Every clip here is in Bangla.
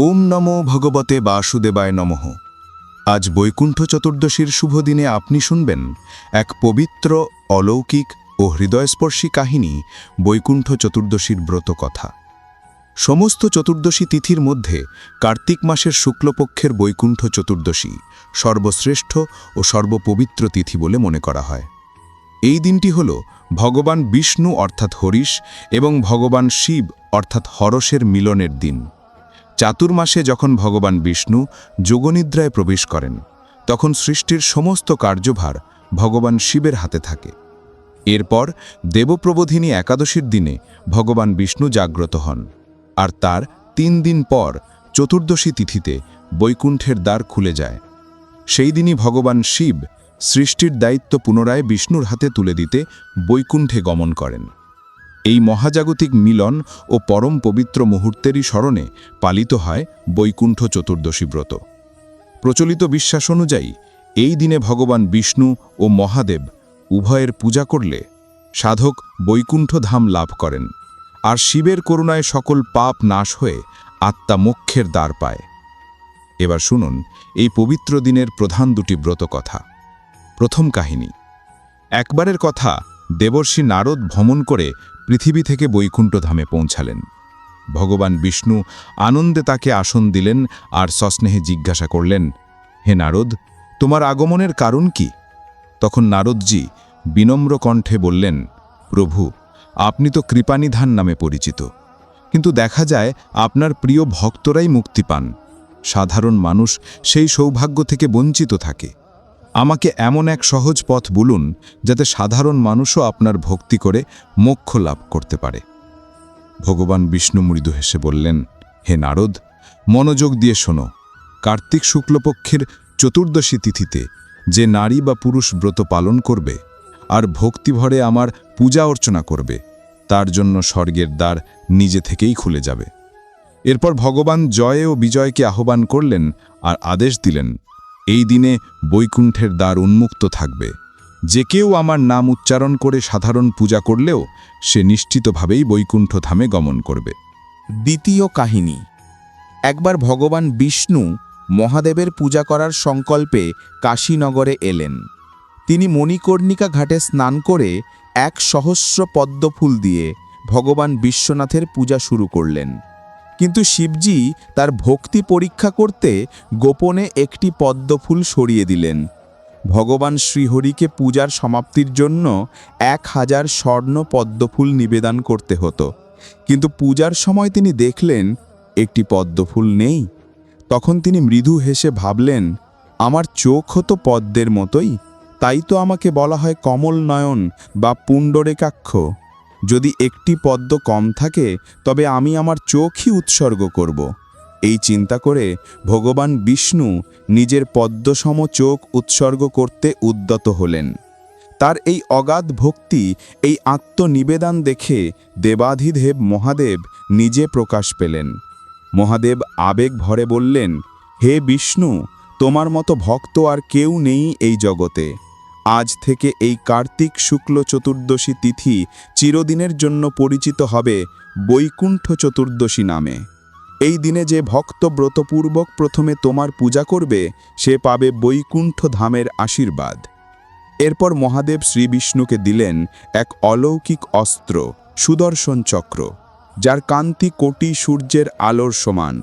ওম নমো ভগবতে বাসুদেবায় নমঃ। আজ বৈকুণ্ঠ চতুর্দশীর শুভ দিনে আপনি শুনবেন এক পবিত্র, অলৌকিক ও হৃদয়স্পর্শী কাহিনী বৈকুণ্ঠ চতুর্দশীর ব্রত কথা সমস্ত চতুর্দশী তিথির মধ্যে কার্তিক মাসের শুক্লপক্ষের বৈকুণ্ঠ চতুর্দশী সর্বশ্রেষ্ঠ ও সর্বপবিত্র তিথি বলে মনে করা হয়। এই দিনটি হল ভগবান বিষ্ণু অর্থাৎ হরিশ এবং ভগবান শিব অর্থাৎ হরসের মিলনের দিন। চাতুর্মাসে যখন ভগবান বিষ্ণু যোগনিদ্রায় প্রবেশ করেন, তখন সৃষ্টির সমস্ত কার্যভার ভগবান শিবের হাতে থাকে। এরপর দেবপ্রবোধিনী একাদশীর দিনে ভগবান বিষ্ণু জাগ্রত হন, আর তার তিন দিন পর চতুর্দশী তিথিতে বৈকুণ্ঠের দ্বার খুলে যায়। সেই দিনই ভগবান শিব সৃষ্টির দায়িত্ব পুনরায় বিষ্ণুর হাতে তুলে দিতে বৈকুণ্ঠে গমন করেন। এই মহাজাগতিক মিলন ও পরম পবিত্র মুহূর্তেরই স্মরণে পালিত হয় বৈকুণ্ঠ চতুর্দশী ব্রত। প্রচলিত বিশ্বাস অনুযায়ী, এই দিনে ভগবান বিষ্ণু ও মহাদেব উভয়ের পূজা করলে সাধক বৈকুণ্ঠ ধাম লাভ করেন আর শিবের করুণায় সকল পাপ নাশ হয়ে আত্মা মোক্ষের দ্বার পায়। এবার শুনুন এই পবিত্র দিনের প্রধান দুটি ব্রত কথা। প্রথম কাহিনী, একবারের কথা দেবর্ষী নারদ ভ্রমণ করে পৃথিবী থেকে বৈকুণ্ঠ ধামে পৌঁছালেন। ভগবান বিষ্ণু আনন্দে তাকে আসন দিলেন আর সস্নেহে জিজ্ঞাসা করলেন, হে নারদ, তোমার আগমনের কারণ কি? তখন নারদজি বিনম্র কণ্ঠে বললেন, প্রভু, আপনি তো কৃপানিধান নামে পরিচিত। কিন্তু দেখা যায় আপনার প্রিয় ভক্তরাই মুক্তি পান। সাধারণ মানুষ সেই সৌভাগ্য থেকে বঞ্চিত থাকে। আমাকে এমন এক সহজ পথ বলুন যাতে সাধারণ মানুষও আপনার ভক্তি করে মোক্ষ লাভ করতে পারে। ভগবান বিষ্ণু মৃদু হেসে বললেন, হে নারদ, মনোযোগ দিয়ে শোনো। কার্তিক শুক্লপক্ষের চতুর্দশী তিথিতে যে নারী বা পুরুষ ব্রত পালন করবে আর ভক্তিভরে আমার পূজা অর্চনা করবে, তার জন্য স্বর্গের দ্বার নিজে থেকেই খুলে যাবে। এরপর ভগবান জয় ও বিজয়কে আহ্বান করলেন আর আদেশ দিলেন এই দিনে বৈকুণ্ঠের দ্বার উন্মুক্ত থাকবে। যে কেউ আমার নাম উচ্চারণ করে সাধারণ পূজা করলেও সে নিশ্চিতভাবেই বৈকুণ্ঠ ধামে গমন করবে। দ্বিতীয় কাহিনী। একবার ভগবান বিষ্ণু মহাদেবের পূজা করার সংকল্পে কাশীনগরে এলেন। তিনি মণিকর্ণিকা ঘাটে স্নান করে এক সহস্র পদ্মফুল দিয়ে ভগবান বিশ্বনাথের পূজা শুরু করলেন। কিন্তু শিবজি তার ভক্তি পরীক্ষা করতে গোপনে একটি পদ্মফুল সরিয়ে দিলেন। ভগবান শ্রীহরিকে পূজার সমাপ্তির জন্য এক হাজার স্বর্ণ পদ্মফুল নিবেদন করতে হতো। কিন্তু পূজার সময় তিনি দেখলেন, একটি পদ্মফুল নেই। তখন তিনি মৃদু হেসে ভাবলেন, আমার চোখ হতো পদ্মের মতোই, তাই তো আমাকে বলা হয় কমল নয়ন বা পুণ্ডরেকাক্ষ। যদি একটি পদ্ম কম থাকে, তবে আমি আমার চোখই উৎসর্গ করব। এই চিন্তা করে ভগবান বিষ্ণু নিজের পদ্মসম চোখ উৎসর্গ করতে উদ্যত হলেন। তার এই অগাধ ভক্তি, এই আত্মনিবেদন দেখে দেবাধিদেব মহাদেব নিজে প্রকাশ পেলেন। মহাদেব আবেগ ভরে বললেন, হে বিষ্ণু, তোমার মতো ভক্ত আর কেউ নেই এই জগতে। আজ থেকে এই কার্তিক শুক্ল চতুর্দশী তিথি চিরদিনের জন্য পরিচিত হবে বৈকুণ্ঠ চতুর্দশী নামে। এই দিনে যে ভক্ত ব্রতপূর্বক প্রথমে তোমার পূজা করবে, সে পাবে বৈকুণ্ঠ ধামের আশীর্বাদ। এরপর মহাদেব শ্রীবিষ্ণুকে দিলেন এক অলৌকিক অস্ত্র, সুদর্শন চক্র, যার কান্তি কোটি সূর্যের আলোর সমান।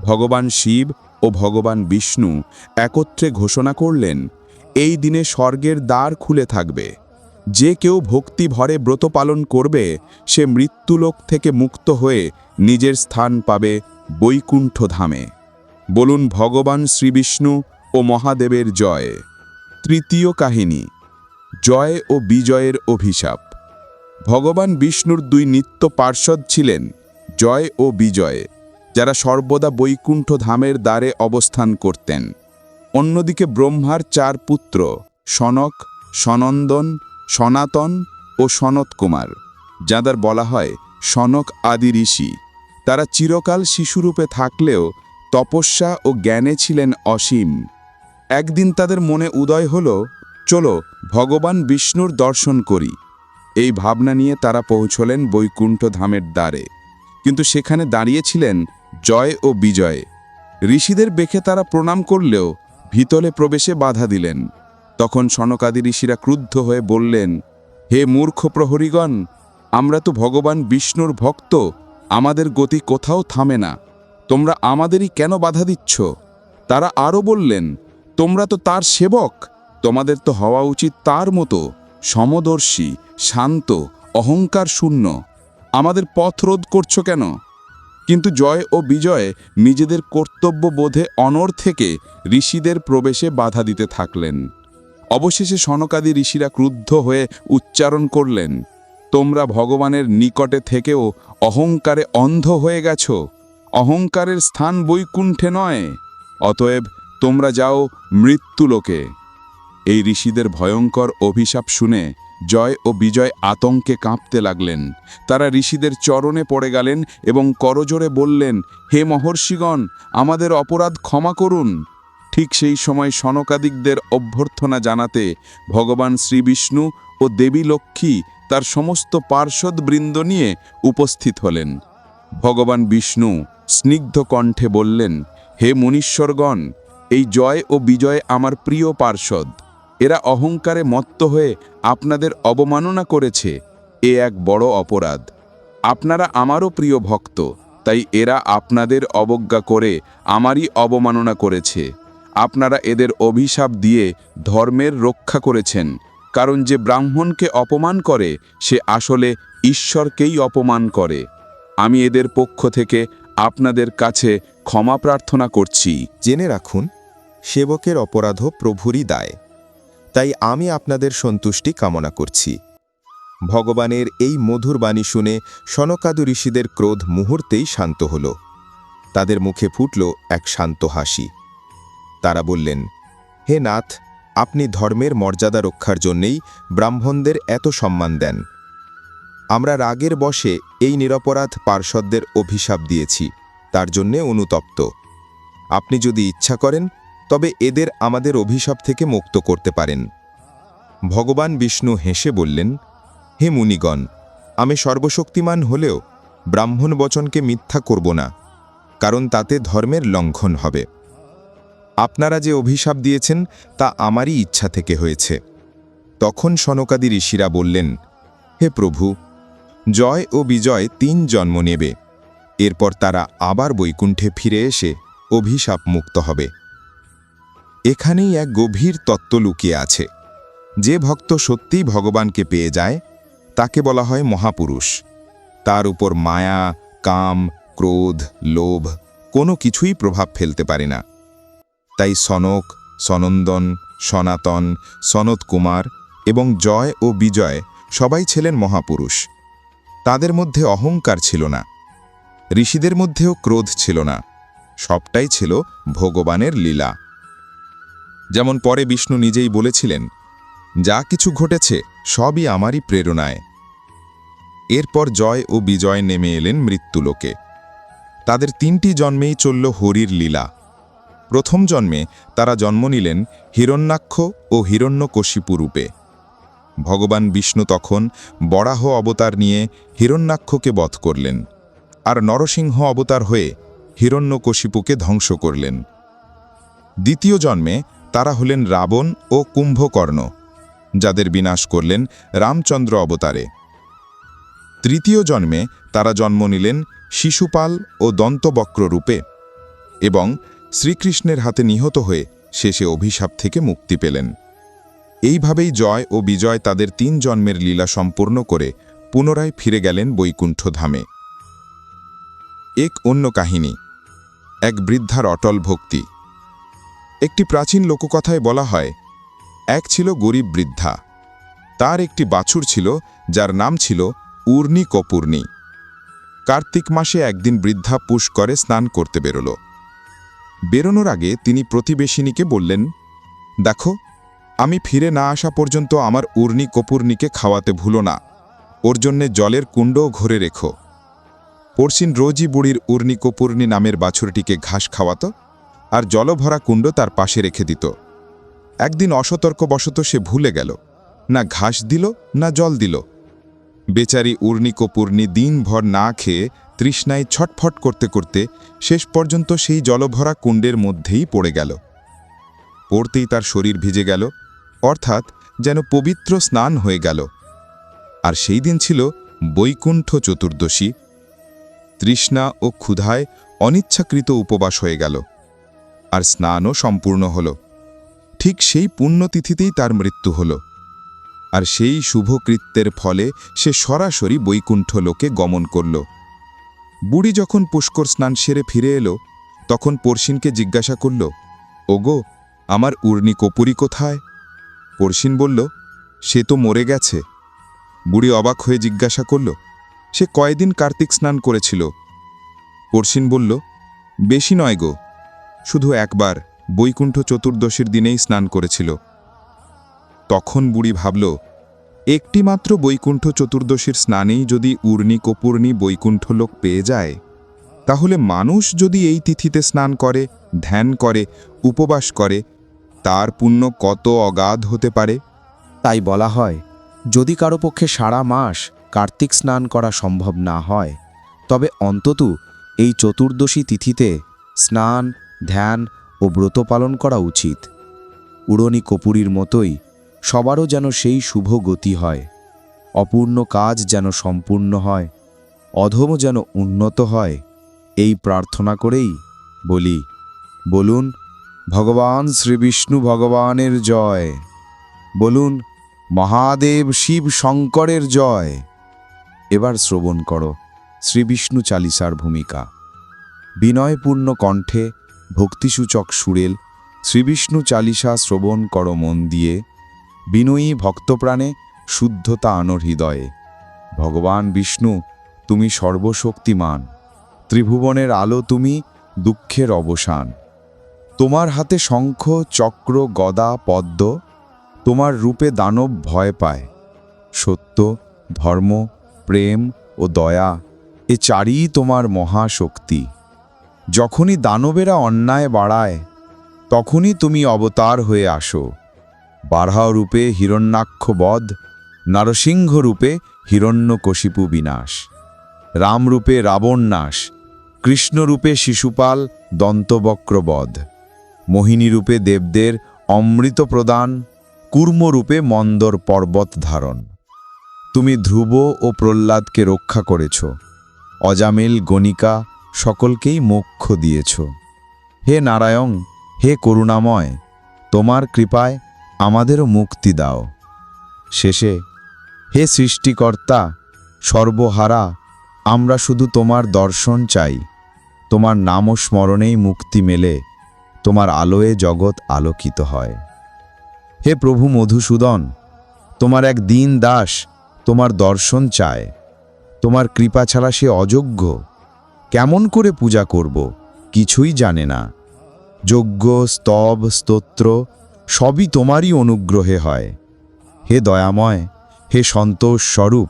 ভগবান শিব ও ভগবান বিষ্ণু একত্রে ঘোষণা করলেন এই দিনে স্বর্গের দ্বার খুলে থাকবে। যে কেউ ভক্তি ভরে ব্রত পালন করবে, সে মৃত্যুলোক থেকে মুক্ত হয়ে নিজের স্থান পাবে বৈকুণ্ঠ ধামে। বলুন ভগবান শ্রীবিষ্ণু ও মহাদেবের জয়। তৃতীয় কাহিনী, জয় ও বিজয়ের অভিশাপ। ভগবান বিষ্ণুর দুই নিত্য পার্ষদ ছিলেন, জয় ও বিজয়, যারা সর্বদা বৈকুণ্ঠ ধামের দ্বারে অবস্থান করতেন। অন্যদিকে ব্রহ্মার চার পুত্র, সনক, সনন্দন, সনাতন ও সনত কুমার যাদের বলা হয় সনক আদি ঋষি। তারা চিরকাল শিশুরূপে থাকলেও তপস্যা ও জ্ঞানে ছিলেন অসীম। একদিন তাদের মনে উদয় হল, চলো ভগবান বিষ্ণুর দর্শন করি। এই ভাবনা নিয়ে তারা পৌঁছলেন বৈকুণ্ঠ ধামের দ্বারে। কিন্তু সেখানে দাঁড়িয়েছিলেন জয় ও বিজয়। ঋষিদের বেখে তারা প্রণাম করলেও ভিতরে প্রবেশে বাধা দিলেন। তখন সনকাদি ঋষিরা ক্রুদ্ধ হয়ে বললেন, হে মূর্খ প্রহরীগণ, আমরা তো ভগবান বিষ্ণুর ভক্ত, আমাদের গতি কোথাও থামে না। তোমরা আমাদেরই কেন বাধা দিচ্ছ? তারা আরও বললেন, তোমরা তো তার সেবক, তোমাদের তো হওয়া উচিত তার মতো, সমদর্শী, শান্ত, অহংকার শূন্য। আমাদের পথ রোধ করছ কেন? কিন্তু জয় ও বিজয়ে নিজেদের কর্তব্য বোধে অনর থেকে ঋষিদের প্রবেশে বাধা দিতে থাকলেন। অবশেষে সনকাদি ঋষিরা ক্রুদ্ধ হয়ে উচ্চারণ করলেন, তোমরা ভগবানের নিকটে থেকেও অহংকারে অন্ধ হয়ে গেছ। অহংকারের স্থান বৈকুণ্ঠে নয়। অতএব তোমরা যাও মৃত্যুলোকে। এই ঋষিদের ভয়ঙ্কর অভিশাপ শুনে জয় ও বিজয় আতঙ্কে কাঁপতে লাগলেন। তারা ঋষিদের চরণে পড়ে গেলেন এবং করজোরে বললেন, হে মহর্ষিগণ, আমাদের অপরাধ ক্ষমা করুন। ঠিক সেই সময় সনকাদিকদের অভ্যর্থনা জানাতে ভগবান শ্রীবিষ্ণু ও দেবী লক্ষ্মী তার সমস্ত পার্ষদ বৃন্দ নিয়ে উপস্থিত হলেন। ভগবান বিষ্ণু স্নিগ্ধ কণ্ঠে বললেন, হে মুনীশ্বরগণ, এই জয় ও বিজয় আমার প্রিয় পার্ষদ এরা অহংকারে মত্ত হয়ে আপনাদের অবমাননা করেছে। এ এক বড় অপরাধ। আপনারা আমারও প্রিয় ভক্ত, তাই এরা আপনাদের অবজ্ঞা করে আমারই অবমাননা করেছে। আপনারা এদের অভিশাপ দিয়ে ধর্মের রক্ষা করেছেন, কারণ যে ব্রাহ্মণকে অপমান করে, সে আসলে ঈশ্বরকেই অপমান করে। আমি এদের পক্ষ থেকে আপনাদের কাছে ক্ষমা প্রার্থনা করছি। জেনে রাখুন, সেবকের অপরাধ প্রভুরই দায়। তাই আমি আপনাদের সন্তুষ্টি কামনা করছি। ভগবানের এই মধুর বাণী শুনে সনকাদু ঋষিদের ক্রোধ মুহূর্তেই শান্ত হল। তাদের মুখে ফুটল এক শান্ত হাসি। তারা বললেন, হে নাথ, আপনি ধর্মের মর্যাদা রক্ষার জন্যেই ব্রাহ্মণদের এত সম্মান দেন। আমরা রাগের বশে এই নিরপরাধ পার্ষদদের অভিশাপ দিয়েছি, তার জন্যে অনুতপ্ত। আপনি যদি ইচ্ছা করেন তবে এদের আমাদের অভিশাপ থেকে মুক্ত করতে পারেন। ভগবান বিষ্ণু হেসে বললেন, হে মুনিগণ, আমি সর্বশক্তিমান হলেও ব্রাহ্মণ বচনকে মিথ্যা করব না, কারণ তাতে ধর্মের লঙ্ঘন হবে। আপনারা যে অভিশাপ দিয়েছেন, তা আমারই ইচ্ছা থেকে হয়েছে। তখন সনকাদি ঋষিরা বললেন, হে প্রভু, জয় ও বিজয় তিন জন্ম নেবে, এরপর তারা আবার বৈকুণ্ঠে ফিরে এসে অভিশাপ মুক্ত হবে। এখানেই এক গভীর তত্ত্ব লুকিয়ে আছে। যে ভক্ত সত্যিই ভগবানকে পেয়ে যায়, তাকে বলা হয় মহাপুরুষ। তার উপর মায়া, কাম, ক্রোধ, লোভ কোনো কিছুই প্রভাব ফেলতে পারে না। তাই সনক, সনন্দন, সনাতন, সনত কুমার এবং জয় ও বিজয় সবাই ছিলেন মহাপুরুষ। তাদের মধ্যে অহংকার ছিল না। ঋষিদের মধ্যেও ক্রোধ ছিল না। সবটাই ছিল ভগবানের লীলা। যেমন পরে বিষ্ণু নিজেই বলেছিলেন, যা কিছু ঘটেছে, সবই আমারই প্রেরণায়। এরপর জয় ও বিজয় নেমে এলেন মৃত্যুলোকে। তাদের তিনটি জন্মেই চলল হরির লীলা। প্রথম জন্মে তারা জন্ম নিলেন হিরণ্যাক্ষ ও হিরণ্যকশিপু রূপে। ভগবান বিষ্ণু তখন বরাহ অবতার নিয়ে হিরণ্যাক্ষকে বধ করলেন আর নরসিংহ অবতার হয়ে হিরণ্যকশিপুকে ধ্বংস করলেন। দ্বিতীয় জন্মে তারা হলেন রাবণ ও কুম্ভকর্ণ, যাদের বিনাশ করলেন রামচন্দ্র অবতারে। তৃতীয় জন্মে তারা জন্ম নিলেন শিশুপাল ও দন্তবক্র রূপে এবং শ্রীকৃষ্ণের হাতে নিহত হয়ে শেষে অভিশাপ থেকে মুক্তি পেলেন। এইভাবেই জয় ও বিজয় তাদের তিন জন্মের লীলা সম্পূর্ণ করে পুনরায় ফিরে গেলেন বৈকুণ্ঠ ধামে এক অন্য কাহিনী, এক বৃদ্ধার অটল ভক্তি। একটি প্রাচীন লোককথায় বলা হয়, এক ছিল গরিব বৃদ্ধা। তার একটি বাছুর ছিল, যার নাম ছিল উর্নি কপূর্ণি। কার্তিক মাসে একদিন বৃদ্ধা পুষ্করে স্নান করতে বেরোল। বেরোনোর আগে তিনি প্রতিবেশিনীকে বললেন, দেখো, আমি ফিরে না আসা পর্যন্ত আমার উর্নি কপুর্নিকে খাওয়াতে ভুলো না। ওর জন্যে জলের কুণ্ডও ঘরে রেখো। পরশিন রোজই বুড়ির উর্নি কপুর্নি নামের বাছুরটিকে ঘাস খাওয়াতো আর জলভরা কুণ্ড তার পাশে রেখে দিত। একদিন অসতর্কবশত সে ভুলে গেল, না ঘাস দিল, না জল দিল। বেচারি উর্নি কপুর্নি দিনভর না খেয়ে তৃষ্ণায় ছটফট করতে করতে শেষ পর্যন্ত সেই জলভরা কুণ্ডের মধ্যেই পড়ে গেল। পড়তেই তার শরীর ভিজে গেল, অর্থাৎ যেন পবিত্র স্নান হয়ে গেল। আর সেই দিন ছিল বৈকুণ্ঠ চতুর্দশী। তৃষ্ণা ও ক্ষুধায় অনিচ্ছাকৃত উপবাস হয়ে গেল। আর স্নানও সম্পূর্ণ হল। ঠিক সেই পুণ্যতিথিতেই তার মৃত্যু হল। আর সেই শুভকৃত্যের ফলে সে সরাসরি বৈকুণ্ঠ লোকে গমন করল। বুড়ি যখন পুষ্কর স্নান সেরে ফিরে এলো, তখন পরশিনকে জিজ্ঞাসা করল, ওগো, আমার উর্নি কপুরি কোথায়? পরশিন বলল, সে তো মরে গেছে। বুড়ি অবাক হয়ে জিজ্ঞাসা করল, সে কয়দিন কার্তিক স্নান করেছিল? পরশিন বলল, বেশি নয় গো শুধু একবার বৈকুণ্ঠ চতুর্দশীর দিনেই স্নান করেছিল। তখন বুড়ি ভাবল, একটিমাত্র বৈকুণ্ঠ চতুর্দশীর স্নানেই যদি উর্নি কপূর্ণি বৈকুণ্ঠ লোক পেয়ে যায়, তাহলে মানুষ যদি এই তিথিতে স্নান করে, ধ্যান করে, উপবাস করে, তার পুণ্য কত অগাধ হতে পারে? তাই বলা হয়, যদি কারও পক্ষে সারা মাস কার্তিক স্নান করা সম্ভব না হয়, তবে অন্তত এই চতুর্দশী তিথিতে স্নান ধ্যান ও ব্রত পালন করা উচিত। উড়নি কপুরীর মতোই সবারও যেন সেই শুভ গতি হয়। অপূর্ণ কাজ যেন সম্পূর্ণ হয়, অধম যেন উন্নত হয়, এই প্রার্থনা করেই বলি, বলুন, ভগবান শ্রীবিষ্ণু ভগবানের জয়। বলুন, মহাদেব শিব শঙ্করের জয়। এবার শ্রবণ করো শ্রীবিষ্ণু চালিসার ভূমিকা। বিনয়পূর্ণ কণ্ঠে ভক্তিসূচক সুরেল, শ্রীবিষ্ণু চালিসা শ্রবণ কর মন দিয়ে, বিনয়ী ভক্তপ্রাণে শুদ্ধতা আনো হৃদয়ে, ভগবান বিষ্ণু, তুমি সর্বশক্তিমান, ত্রিভুবনের আলো তুমি দুঃখের অবসান, তোমার হাতে শঙ্খ, চক্র, গদা, পদ্ম, তোমার রূপে দানব ভয় পায়, সত্য, ধর্ম, প্রেম ও দয়া, এ চারই তোমার মহাশক্তি। যখনই দানবেরা অন্যায় বাড়ায়, তখনই তুমি অবতার হয়ে আসো। বারহাও রূপে হিরণ্যাক্ষ বধ নরসিংহ রূপে হিরণ্যকশিপু বিনাশ। রামরূপে রাবণ নাশ, কৃষ্ণরূপে শিশুপাল দন্তবক্রবধ। মোহিনীরূপে দেবদের অমৃত প্রদান, কূর্মরূপে মন্দর পর্বত ধারণ। তুমি ধ্রুব ও প্রহ্লাদকে রক্ষা করেছ। অজামিল গণিকা সকলকেই মোক্ষ দিয়েছ। হে নারায়ণ, হে করুণাময়, তোমার কৃপায় আমাদেরও মুক্তি দাও। শেষে, হে সৃষ্টিকর্তা, সর্বহারা, আমরা শুধু তোমার দর্শন চাই। তোমার নাম স্মরণেই মুক্তি মেলে, তোমার আলোয় জগৎ আলোকিত হয়। হে প্রভু মধুসূদন, তোমার এক দিন দাস তোমার দর্শন চায়। তোমার কৃপা ছাড়া সে অযোগ্য। কেমন করে পূজা করব, কিছুই জানে না। যজ্ঞ, স্তব, স্তোত্র, সবই তোমারই অনুগ্রহে হয়। হে দয়াময়, হে সন্তোষ স্বরূপ,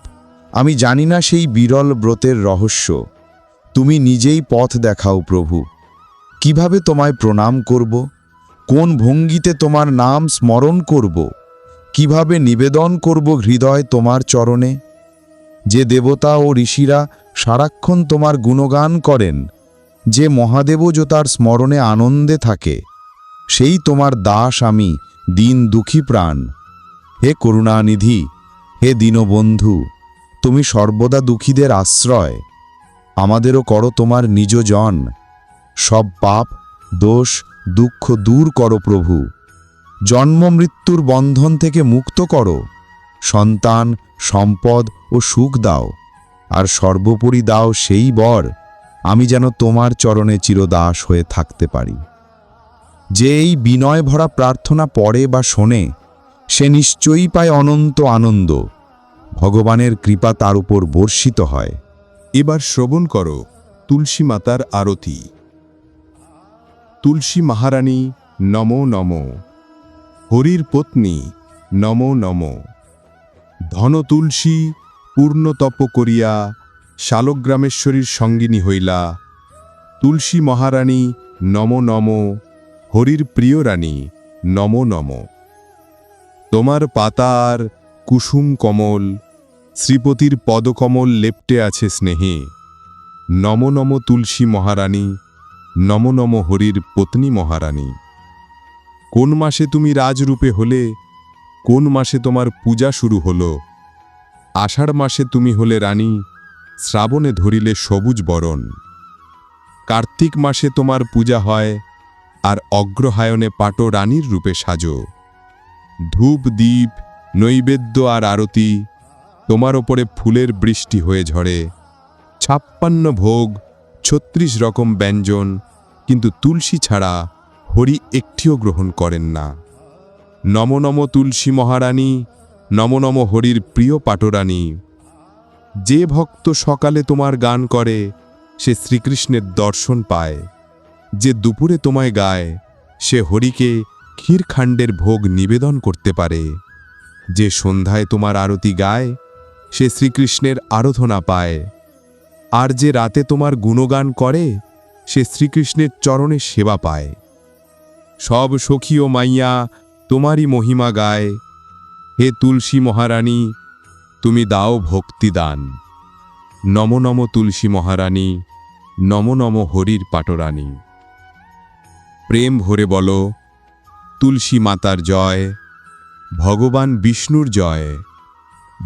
আমি জানি না সেই বিরল ব্রতের রহস্য। তুমি নিজেই পথ দেখাও প্রভু। কীভাবে তোমায় প্রণাম করব? কোন ভঙ্গিতে তোমার নাম স্মরণ করব? কীভাবে নিবেদন করব হৃদয় তোমার চরণে? যে দেবতা ও ঋষিরা সারাক্ষণ তোমার গুণগান করেন, যে মহাদেবও তার স্মরণে আনন্দে থাকে, সেই তোমার দাস আমি দিন দুঃখী প্রাণ। হে করুণানিধি, হে দীনবন্ধু, তুমি সর্বদা দুঃখীদের আশ্রয়, আমাদেরও করো তোমার নিজ জন। সব পাপ, দোষ, দুঃখ দূর করো প্রভু। জন্ম মৃত্যুর বন্ধন থেকে মুক্ত করো। সন্তান, সম্পদ ও সুখ দাও, আর সর্বোপরি দাও সেই বর, আমি যেন তোমার চরণে চিরদাস হয়ে থাকতে পারি। যে এই বিনয় ভরা প্রার্থনা পড়ে বা শোনে, সে নিশ্চয়ই পায় অনন্ত আনন্দ। ভগবানের কৃপা তার উপর বর্ষিত হয়। এবার শ্রবণ করো, তুলসী মাতার আরতি। তুলসী মহারানী, নমো নম। হরির পত্নী, নমো নম। ধন তুলসী পূর্ণ তপ করিয়া শালগ্রামেশ্বরীর সঙ্গিনী হইলা। তুলসী মহারানী নমো নম, হরির প্রিয় রানী নমো নম। তোমার পাতার কুসুম কমল, শ্রীপতির পদকমল লেপ্টে আছে স্নেহে। নম নম তুলসী মহারানী, নম নম হরির পত্নী মহারানী। কোন মাসে তুমি রাজরূপে হলে, কোন মাসে তোমার পূজা শুরু হলো আষাঢ় মাসে তুমি হলে রানী, শ্রাবণে ধরিলে সবুজ বরণ। কার্তিক মাসে তোমার পূজা হয়, আর অগ্রহায়ণে পাটো রানীর রূপে সাজো। ধূপ দ্বীপ নৈবেদ্য আর আরতি তোমার ওপরে ফুলের বৃষ্টি হয়ে ঝরে। ছাপ্পান্ন ভোগ, ছত্রিশ রকম ব্যঞ্জন, কিন্তু তুলসী ছাড়া হরি একটিও গ্রহণ করেন না। নম নম তুলসী মহারানী নম নম হরির প্রিয় পাটরানী। যে ভক্ত সকালে তোমার গান করে, সে শ্রীকৃষ্ণের দর্শন পায়। যে দুপুরে তোমায় গায়, সে হরিকে ক্ষীরখাণ্ডের ভোগ নিবেদন করতে পারে। যে সন্ধ্যায় তোমার আরতি গায়, সে শ্রীকৃষ্ণের আরাধনা পায়। আর যে রাতে তোমার গুণগান করে, সে শ্রীকৃষ্ণের চরণে সেবা পায়। সব সখী ও মাইয়া, তোমারই মহিমা গায়। হে তুলসী মহারানী, তুমি দাও ভক্তিদান। নম নম তুলসী মহারানী, নম নম হরির পাটরানী। প্রেম ভরে বলো, তুলসী মাতার জয়, ভগবান বিষ্ণুর জয়,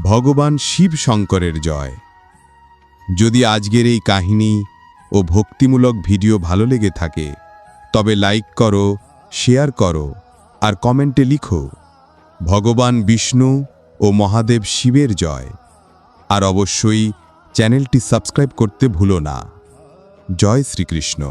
ভগবান শিব শঙ্করের জয়। যদি আজকের এই কাহিনী ও ভক্তিমূলক ভিডিও ভালো লেগে থাকে, তবে লাইক করো, শেয়ার করো, আর কমেন্টে লিখো। ভগবান বিষ্ণু ও মহাদেব শিবের জয়। আর অবশ্যই চ্যানেলটি সাবস্ক্রাইব করতে ভুলো না। জয় শ্রীকৃষ্ণ।